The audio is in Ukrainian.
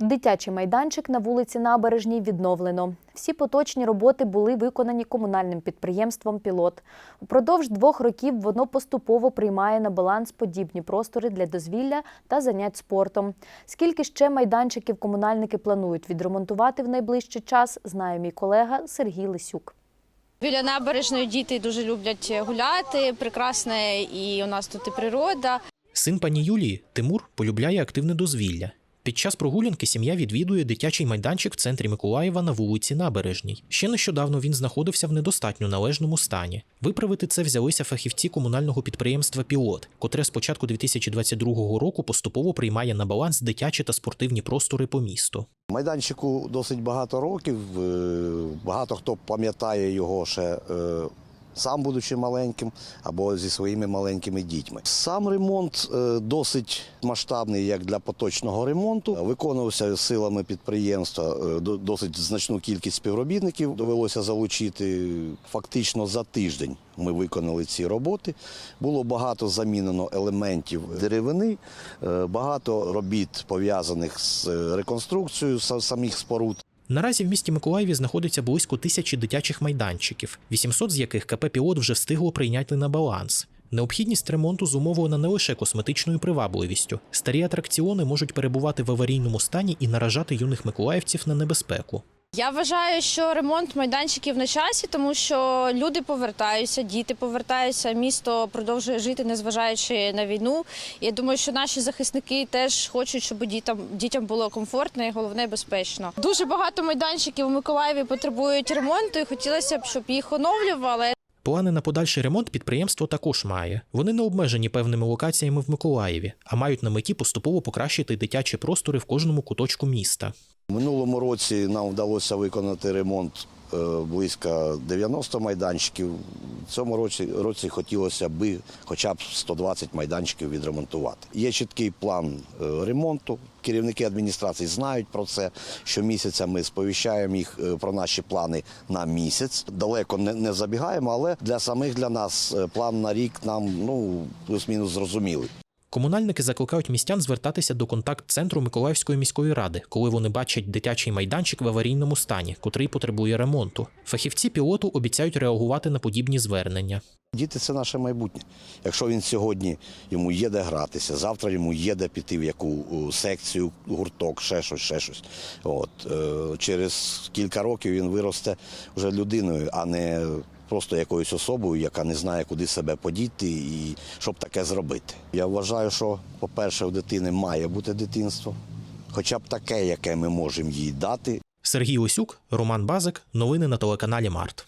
Дитячий майданчик на вулиці Набережній відновлено. Всі поточні роботи були виконані комунальним підприємством Пілот. Упродовж двох років воно поступово приймає на баланс подібні простори для дозвілля та занять спортом. Скільки ще майданчиків комунальники планують відремонтувати в найближчий час, знає мій колега Сергій Лисюк. Біля набережної діти дуже люблять гуляти, прекрасне, і у нас тут і природа. Син пані Юлії Тимур полюбляє активне дозвілля. Під час прогулянки сім'я відвідує дитячий майданчик в центрі Миколаєва на вулиці Набережній. Ще нещодавно він знаходився в недостатньо належному стані. Виправити це взялися фахівці комунального підприємства Пілот, котре з початку 2022 року поступово приймає на баланс дитячі та спортивні простори по місту. Майданчику досить багато років. е, Багато хто пам'ятає його ще е, сам будучи маленьким або зі своїми маленькими дітьми. Сам ремонт е, досить масштабний, як для поточного ремонту. Виконувався силами підприємства. е, Досить значну кількість співробітників довелося залучити фактично за тиждень. Ми виконали ці роботи. Було багато замінено елементів деревини, е, багато робіт пов'язаних з реконструкцією самих споруд. Наразі в місті Миколаєві знаходиться близько тисячі дитячих майданчиків, 800 з яких КП Пілот вже встигло прийняти на баланс. Необхідність ремонту зумовлена не лише косметичною привабливістю. Старі атракціони можуть перебувати в аварійному стані і наражати юних миколаївців на небезпеку. Я вважаю, що ремонт майданчиків на часі, тому що люди повертаються, діти повертаються, місто продовжує жити, незважаючи на війну. Я думаю, що наші захисники теж хочуть, щоб дітям дітям було комфортно і головне безпечно. Дуже багато майданчиків у Миколаєві потребують ремонту, і хотілося б, щоб їх оновлювали. Плани на подальший ремонт підприємство також має. Вони не обмежені певними локаціями в Миколаєві, а мають на меті поступово покращити дитячі простори в кожному куточку міста. Минулому році нам вдалося виконати ремонт близько 90 майданчиків. В цьому році, році хотілося би хоча б 120 майданчиків відремонтувати. Є чіткий план е, ремонту. Керівники адміністрації знають про це. Щомісяця ми сповіщаємо їх е, про наші плани на місяць. Далеко не, не забігаємо, але для самих для нас е, план на рік нам ну плюс-мінус зрозумілий. Комунальники закликають містян звертатися до контакт-центру Миколаївської міської ради, коли вони бачать дитячий майданчик в аварійному стані, котрий потребує ремонту. Фахівці пілоту обіцяють реагувати на подібні звернення. Діти це наше майбутнє. Якщо він сьогодні йому є де гратися, завтра йому є де піти в яку секцію, гурток, ще щось, ще щось. От е, через кілька років він виросте вже людиною, а не просто якоюсь особою, яка не знає, куди себе подіти і щоб таке зробити. Я вважаю, що, по-перше, у дитини має бути дитинство, хоча б таке, яке ми можемо їй дати, Сергій Осюк, Роман Базик. Новини на телеканалі Март.